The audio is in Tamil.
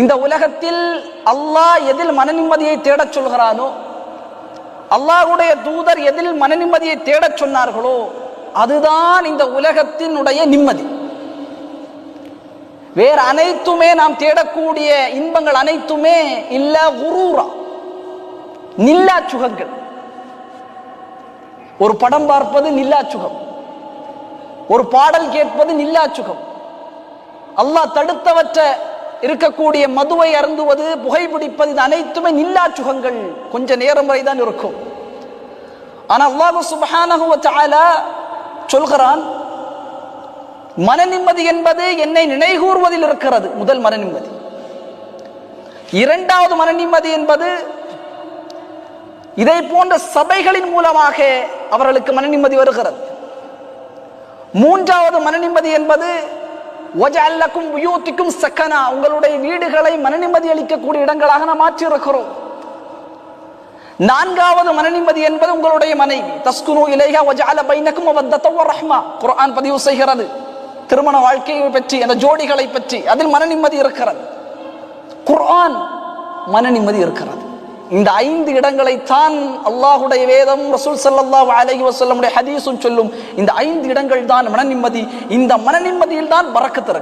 இந்த உலகத்தில் அல்லாஹ் எதில் மன நிம்மதியை தேடச் சொல்கிறானோ அல்லாஹுடைய தூதர் எதில் மன நிம்மதியை தேடச் சொன்னார்களோ அதுதான் இந்த உலகத்தினுடைய நிம்மதி. வேறு அனைத்துமே நாம் தேடக்கூடிய இன்பங்கள் அனைத்துமே இல்ல உரூரா நில்லா சுகங்கள். ஒரு படம் பார்ப்பது நில்லா சுகம். ஒரு பாடல் கேட்பது நில்லா சுகம். அல்லாஹ் தடுத்தவற்ற இருக்கக்கூடிய மதுவை அருந்துவது புகைப்பிடிப்பது இது அனைத்துமே நில்லா சுகங்கள் கொஞ்ச நேரம் வரை தான் இருக்கும். ஆனா அல்லாஹு சுப்ஹானஹு சொல்கிறான் மன நிம்மதி என்பது என்னை நினைகூர்வதில் இருக்கிறது. முதல் மன நிம்மதி. இரண்டாவது மன நிம்மதி என்பது இதை போன்ற சபைகளின் மூலமாக அவர்களுக்கு மன நிம்மதி வருகிறது. மூன்றாவது மன நிம்மதி என்பது ஒஜல்லக்கும் உயோத்திக்கும் சக்கனா உங்களுடைய வீடுகளை மனநிம்மதி அளிக்கக்கூடிய இடங்களாக நாம் மாற்றி இருக்கிறோம் நான்காவது மனநிம்மதி என்பது உங்களுடைய மனைவி தஸ்குனு இலைஹா ஒஜால பைனக்கும் மவத்தத ரஹ்மா குரான் பதிவு செய்கிறது. திருமண வாழ்க்கையை பற்றி அந்த ஜோடிகளை பற்றி. அதில் மன நிம்மதி இருக்கிறது. குர்ஆன் மன நிம்மதி இருக்கிறது. இந்த ஐந்து இடங்களை தான் அல்லாஹுடைய வேதம் ரசூல் சல்லாஹ் அலஹி வசல்லமுடைய ஹதீஸும் சொல்லும். இந்த ஐந்து இடங்கள் தான் மன நிம்மதி. இந்த மன நிம்மதியில் தான் பறக்கத்து